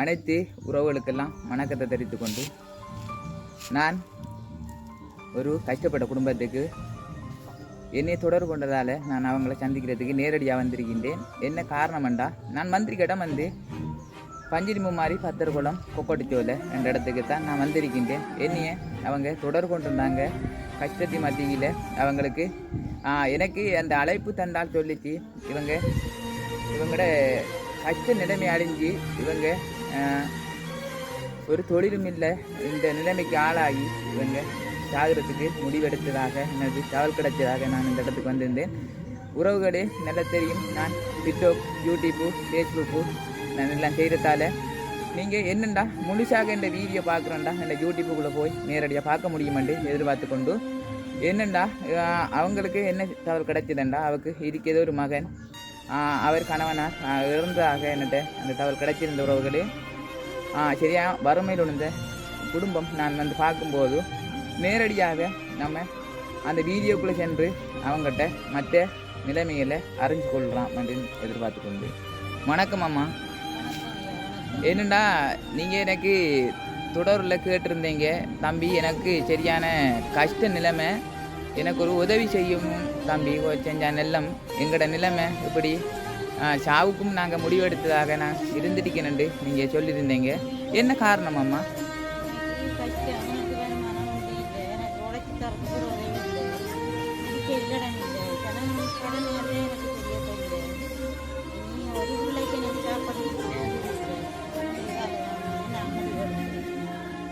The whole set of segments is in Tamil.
அனைத்து உறவுகளுக்கெல்லாம் வணக்கத்தை தெரிவித்து கொண்டு நான் ஒரு கஷ்டப்பட்ட குடும்பத்துக்கு என்னை தொடர்பு கொண்டதால் நான் அவங்கள சந்திக்கிறதுக்கு நேரடியாக வந்திருக்கின்றேன். என்ன காரணம்டா நான் மந்திரிக்கிடம் வந்து பஞ்சிரிமு மாதிரி பத்தர்குளம் கொக்கோட்டிச்சோலை என்ற இடத்துக்கு தான் நான் வந்திருக்கின்றேன். என்னைய அவங்க தொடர்பு கொண்டிருந்தாங்க. கஷ்டத்தி மத்தியில் அவங்களுக்கு எனக்கு அந்த அழைப்பு தந்தால் சொல்லிச்சு. இவங்க இவங்களோட கஷ்ட நிலைமை அழிஞ்சு இவங்க ஒரு தொழிலும் இல்லை. இந்த நிலைமைக்கு ஆளாகி இவங்க சாகிறதுக்கு முடிவெடுத்ததாக எனது தகவல் கிடைச்சதாக நான் இந்த இடத்துக்கு வந்திருந்தேன். உறவுகளே நல்லா தெரியும். நான் டிக்டாக் யூடியூப்பு ஃபேஸ்புக்கு நான் எல்லாம் செய்கிறதால நீங்கள் என்னண்டா? முழுசாக இந்த வீடியோ பார்க்குறோண்டா? இந்த யூடியூப்புக்குள்ளே போய் நேரடியாக பார்க்க முடியுமென்று எதிர்பார்த்து கொண்டு என்னண்டா? அவங்களுக்கு என்ன தகவல் கிடைச்சதுண்டா அவருக்கு இருக்கிறது ஒரு மகன் அவர் கணவனார் ஆஹ் இறந்ததாக என்னட்ட அந்த தகவல் கிடைச்சிருந்த உறவுகளே. சரியாக சரியா? வறுமையில் உணர்ந்த குடும்பம் நான் வந்து பார்க்கும்போது நேரடியாக நம்ம அந்த வீடியோக்குள்ளே சென்று அவங்ககிட்ட மற்ற நிலைமைகளை அறிஞ்சு கொள்ளலாம் அப்படின்னு எதிர்பார்த்து கொண்டு. வணக்கம் அம்மா. என்னண்டா நீங்கள் எனக்கு தொடரில் கேட்டிருந்தீங்க. தம்பி எனக்கு சரியான கஷ்ட நிலைமை. எனக்கு ஒரு உதவி செய்யும் தம்பி ஓ, செஞ்ச நிலம் எங்களோட நிலைமை இப்படி? சாவுக்கும் நாங்கள் முடிவெடுத்ததாக நான் இருந்துட்டிக்கணுண்டு நீங்கள் சொல்லியிருந்தீங்க. என்ன காரணம் அம்மா?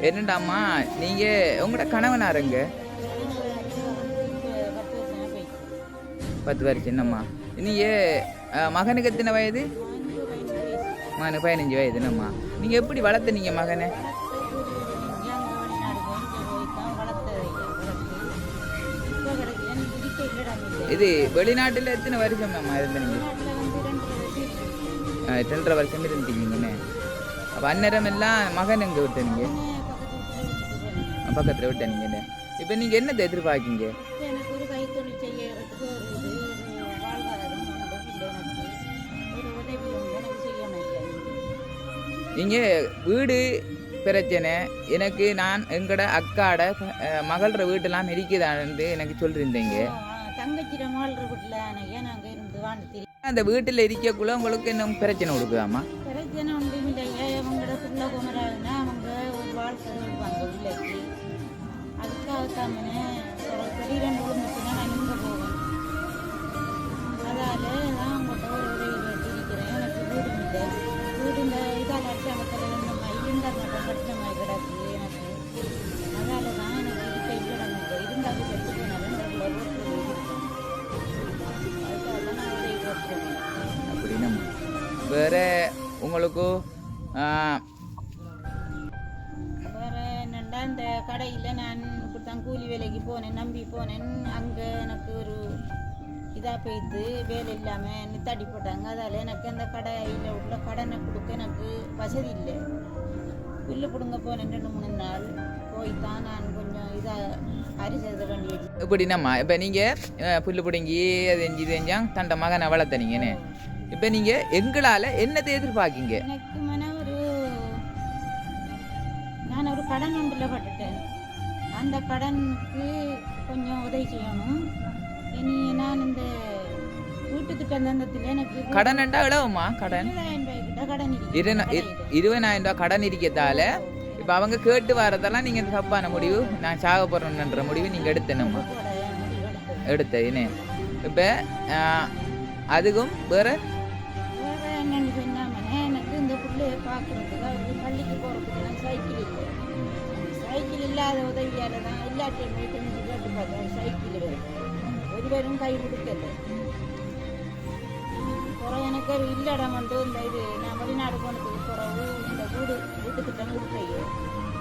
என்னண்டாம்மா நீங்கள் உங்களோட கணவனாருங்க பத்து வருஷம் என்னம்மா நீங்கள் மகனுக்கு எத்தனை வயது அஞ்சு பதினஞ்சு மகனுக்கு பதினஞ்சு வயது என்னம்மா நீங்கள் எப்படி வளர்த்துனீங்க மகனை இது வெளிநாட்டில் எத்தனை வருஷம் அம்மா இருந்தீங்க ரெண்டரை வருஷம் இருந்தீங்கண்ணே அப்போ அந்நேரம் எல்லாம் மகன் எங்கே விட்டனீங்க பக்கத்தில் விட்டனீங்கண்ணே இப்போ நீங்கள் என்னத்தை எதிர்பார்க்கீங்க நீங்க. நீங்கள் வீடு பிரச்சனை. எனக்கு நான் எங்களோட அக்காட மகளோட வீட்டெல்லாம் இருக்குதான்னு எனக்கு சொல்லியிருந்தீங்க ஆ, தங்கச்சிட மாள்ற வீட்டில் ஐயா நாங்கள் இருந்து தெரியும் அந்த வீட்டில் இருக்கக்குள்ள உங்களுக்கு என்ன பிரச்சனை கொடுக்குதாம்மா பிரச்சனை ஒன்றும் இல்லை ஐயா அவங்களோட பிள்ளை குமராதுன்னா அவங்க ஒரு வாழ்க்கை பிள்ளைக்கு அதுக்காக தாமனே வேற உங்களுக்கு என்னண்டா இந்த கடையில் நான் இப்படி தான் கூலி வேலைக்கு போனேன் நம்பி போனேன் அங்கே எனக்கு ஒரு இதாக போயிட்டு வேலை இல்லாமல் நித்தாடி போட்டாங்க அதால் எனக்கு அந்த கடையில் உள்ள கடனை கொடுக்க எனக்கு வசதி இல்லை புல்லு பிடுங்க போனேன் ரெண்டு மூணு நாள் போய் தான் நான் கொஞ்சம் இதாக அரிசத வேண்டி வச்சு இப்படினம்மா இப்போ நீங்கள் புல்லு பிடுங்கி அது செஞ்சு செஞ்சால் தண்ட மகனை வளர்த்தனீங்கன்னு இப்போ நீங்கள் எங்களால் என்னத்தை எதிர்பார்க்கீங்க? எனக்கு மன ஒரு நான் ஒரு கடன் ஒன்றில் பட்டுட்டேன். அந்த கடனுக்கு கொஞ்சம் உதவி செய்யணும். இனி நான் இந்த வீட்டுக்கு தந்தத்தில் எனக்கு இளவுமா கடன் ரூபாய் கிட்ட கடன் இ- இருபதாயிரம் ரூபாய் கடன் இருக்கிறதால இப்போ அவங்க கேட்டு வரதெல்லாம் நீங்கள் தப்பான முடிவு. நான் சாக போகிறேன்ற முடிவு நீங்கள் எடுத்தனம்மா. எடுத்த என்ன இப்போ அதுக்கும் வேற பிள்ளைய பார்க்குறதுக்கு அவருக்கு பள்ளிக்கு போகிறதுக்கு நான் சைக்கிள் இல்லை. சைக்கிள் இல்லாத உதவியால் தான் இல்லாட்டி தெரிஞ்சு கேட்டு பார்த்தேன் சைக்கிள் வரும் ஒருவரும் கை கொடுக்கல. அப்புறம் எனக்கு ஒரு இல்லடம் வந்து இந்த இது நான் வெளிநாடு போனதுக்கு பிறகு இந்த வீடு வீட்டுக்கு கொடுக்கையோ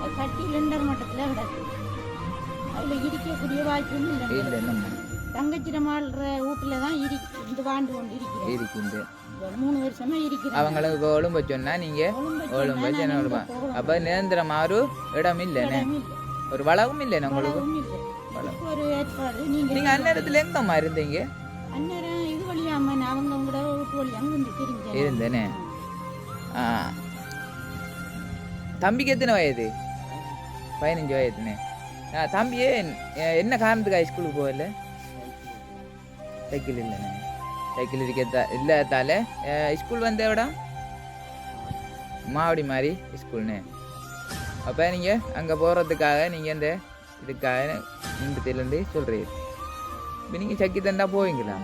அது கட்டி லெண்டர் மட்டத்தில் கிடக்கு. அதில் இடிக்கக்கூடிய வாய்ப்பும் இல்லை. இல்லை என்னம்மா தங்கச்சிட மாள்ற வீட்டில் தான் இடி இந்த வாண்டு கொண்டு இருக்கிறேன். அவங்களுக்கு ஒழும்ப சொன்னால் நீங்கள் என்ன ஒழும்பா அப்போ நிரந்தரமாக ஒரு இடம் இல்லைண்ணே ஒரு வளவும் இல்லைண்ணே உங்களுக்கு? ஒரு ஏற்பாடு. நீங்க நீங்கள் அந்நேரத்தில் எங்கம்மா இருந்தீங்க? இருந்தேனே? ஆ. தம்பிக்கு எத்தனை வயது? பதினஞ்சு வயதுன்னு ஆ, தம்பி ஏன் அஹ், என்ன காரணத்துக்கு ஸ்கூலுக்கு போகல? சைக்கிள் இல்லைண்ணே சைக்கிள் இருக்க இல்லாதால ஸ்கூல் வந்த இடம்? மாவடி மாதிரி ஸ்கூல்னு அப்போ நீங்கள் அங்கே போகிறதுக்காக நீங்கள் இந்த இதுக்காக நிமிடத்துலேருந்து சொல்கிறீங்க இப்போ நீங்கள் சக்கி தந்தா போவீங்களா?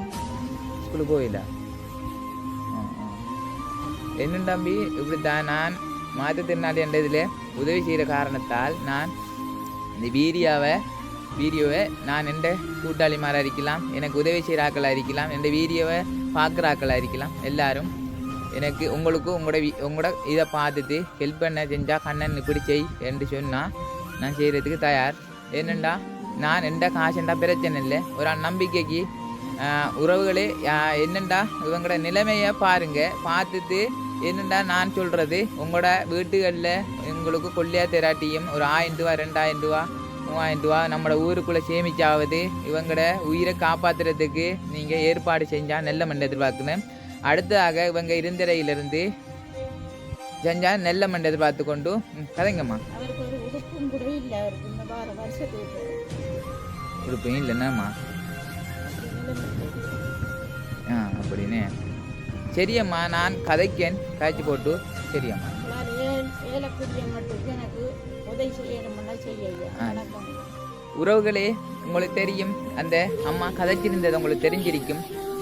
ஸ்கூலுக்கு போயில என்ன தம்பி இப்படி தான் நான் மாற்றுத்திறனாளி என்ற இதில் உதவி செய்கிற காரணத்தால் நான் இந்த வீரியாவை வீடியோவை நான் எந்த கூட்டாளிமாராக இருக்கலாம் எனக்கு உதவி செய்கிற ஆக்களாக இருக்கலாம் எந்த வீடியோவை பார்க்குற ஆக்களாக இருக்கலாம். எல்லாரும் எனக்கு உங்களுக்கு உங்களோட உங்களோட இதை பார்த்துட்டு ஹெல்ப் பண்ண செஞ்சால் கண்ணன் இப்படி செய் என்று சொன்னால் நான் செய்கிறதுக்கு தயார். என்னெண்டா நான் எந்த காசுண்டா பிரச்சனை இல்லை. ஒரு நம்பிக்கைக்கு உறவுகளே என்னண்டா இவங்களோட நிலைமையை பாருங்கள் பார்த்துட்டு என்னண்டா நான் சொல்கிறது உங்களோட வீட்டுகளில் உங்களுக்கு கொள்ளையா தெராட்டியும் ஒரு ஆயிரம் ரூபா ரெண்டாயிரம் ரூபா மூவாயிரம் ரூபா நம்மளோட ஊருக்குள்ளே சேமிச்சாவது இவங்களோட உயிரை காப்பாற்றுறதுக்கு நீங்கள் ஏற்பாடு செஞ்சால் நல்ல மண் எதிர்பார்க்கணும் அடுத்ததாக இவங்க இருந்தரையிலிருந்து செஞ்சால் நல்ல மண் எதிர்பார்த்து கொண்டு கதைங்கம்மா. கொடுப்பீங்க இல்லைன்னாம்மா. ஆ அப்படின்னு. சரியம்மா நான் கதைக்கேன். காய்ச்சி போட்டு. சரியம்மா. எனக்கு உதவி செய்யணும்னா செய்ய ஐயா? ஆ. வணக்கம். உறவுகளே உங்களுக்கு தெரியும் அந்த அம்மா கதைச்சிருந்தது உங்களுக்கு தெரிஞ்சிருக்கும்.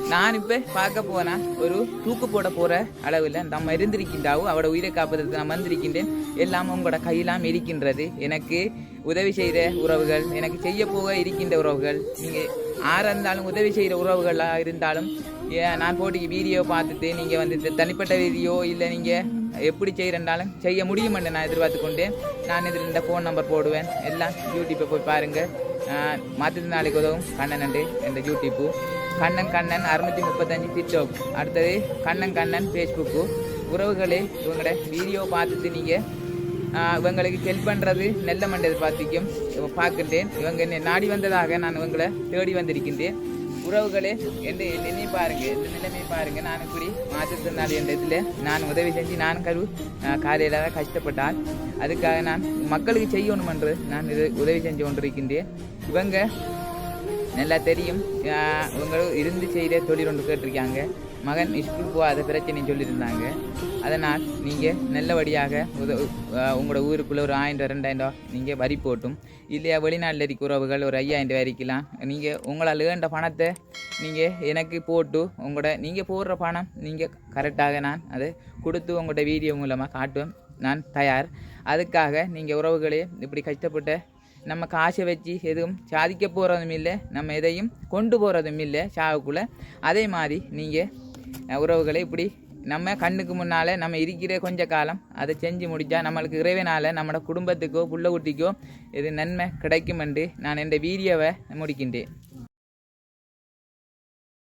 நான் இப்போ பார்க்க போனா ஒரு தூக்கு போட போகிற அளவில் நம்ம இருந்திருக்கின்றாவும் அவட உயிரை காப்பதற்கு நான் வந்திருக்கின்றேன். எல்லாம் உங்களோட கையெல்லாம் இருக்கின்றது. எனக்கு உதவி செய்கிற உறவுகள் எனக்கு செய்ய போக இருக்கின்ற உறவுகள் நீங்கள் ஆறாக இருந்தாலும் உதவி செய்கிற உறவுகளாக இருந்தாலும் ஏன் நான் போட்டிக்கு வீடியோ பார்த்துட்டு நீங்கள் வந்து தனிப்பட்ட வீடியோ இல்லை நீங்கள் எப்படி செய்கிறேன்றாலும் செய்ய முடியுமென்று நான் எதிர்பார்த்து கொண்டு நான் இதில் இந்த ஃபோன் நம்பர் போடுவேன். எல்லாம் யூடியூப்பை போய் பாருங்கள் மாற்றுத்திறனாளிக்கு உதவும். கண்ணன் அண்டு இந்த யூடியூப்பு கண்ணன் கண்ணன் அறுநூற்றி முப்பத்தஞ்சு டிக்டாக் அடுத்தது கண்ணன் கண்ணன் ஃபேஸ்புக்கு உறவுகளே இவங்களோட வீடியோ பார்த்துட்டு நீங்கள் இவங்களுக்கு ஹெல்ப் பண்ணுறது நல்ல மண்டது பார்த்திக்கும். பார்க்கின்றேன். இவங்க என்னை நாடி வந்ததாக நான் இவங்களை தேடி வந்திருக்கின்றேன். உறவுகளே என்று என்னை பாருங்க இந்த நிலைமையை பாருங்க. நான் இப்படி மாற்றுத்திறனாளி என்ற இதில் நான் உதவி செஞ்சு நான் கரு காலையில் கஷ்டப்பட்டால். அதுக்காக நான் மக்களுக்கு செய்யணும் என்று நான் இது உதவி செஞ்சு கொண்டிருக்கின்றேன். இவங்க நல்லா தெரியும் இவங்களும் இருந்து செய்கிற தொழில் ஒன்று கேட்டிருக்காங்க. மகன் ஸ்கூல் போகாத பிரச்சனை சொல்லியிருந்தாங்க. அதனால் நீங்கள் நல்லபடியாக உத உங்களோட ஊருக்குள்ளே ஒரு ஆயிரம் ரூபா, ரெண்டாயிரம் ரூபா நீங்கள் வரி போட்டும். இல்லையா வெளிநாட்டில் இருக்க உறவுகள் ஒரு ஐயாயிரம் ரூபாய் வரைக்கலாம். நீங்கள் உங்களால் ஏண்ட பணத்தை நீங்கள் எனக்கு போட்டு உங்களோட நீங்கள் போடுற பணம் நீங்கள் கரெக்டாக நான் அதை கொடுத்து உங்களோட வீடியோ மூலமாக காட்டுவேன் நான் தயார். அதுக்காக நீங்கள் உறவுகளே இப்படி கஷ்டப்பட்ட நம்ம காசை வச்சு எதுவும் சாதிக்க போகிறதும் இல்லை நம்ம எதையும் கொண்டு போகிறதும் இல்லை சாவுக்குள்ளே. அதே மாதிரி நீங்கள் உறவுகளை இப்படி நம்ம கண்ணுக்கு முன்னால் நம்ம இருக்கிற கொஞ்ச காலம் அதை செஞ்சு முடித்தா நம்மளுக்கு இறைவனால் நம்மளோட குடும்பத்துக்கோ புள்ள குட்டிக்கோ இது நன்மை கிடைக்கும் என்று நான் இந்த வீடியோவை முடிக்கின்றேன்.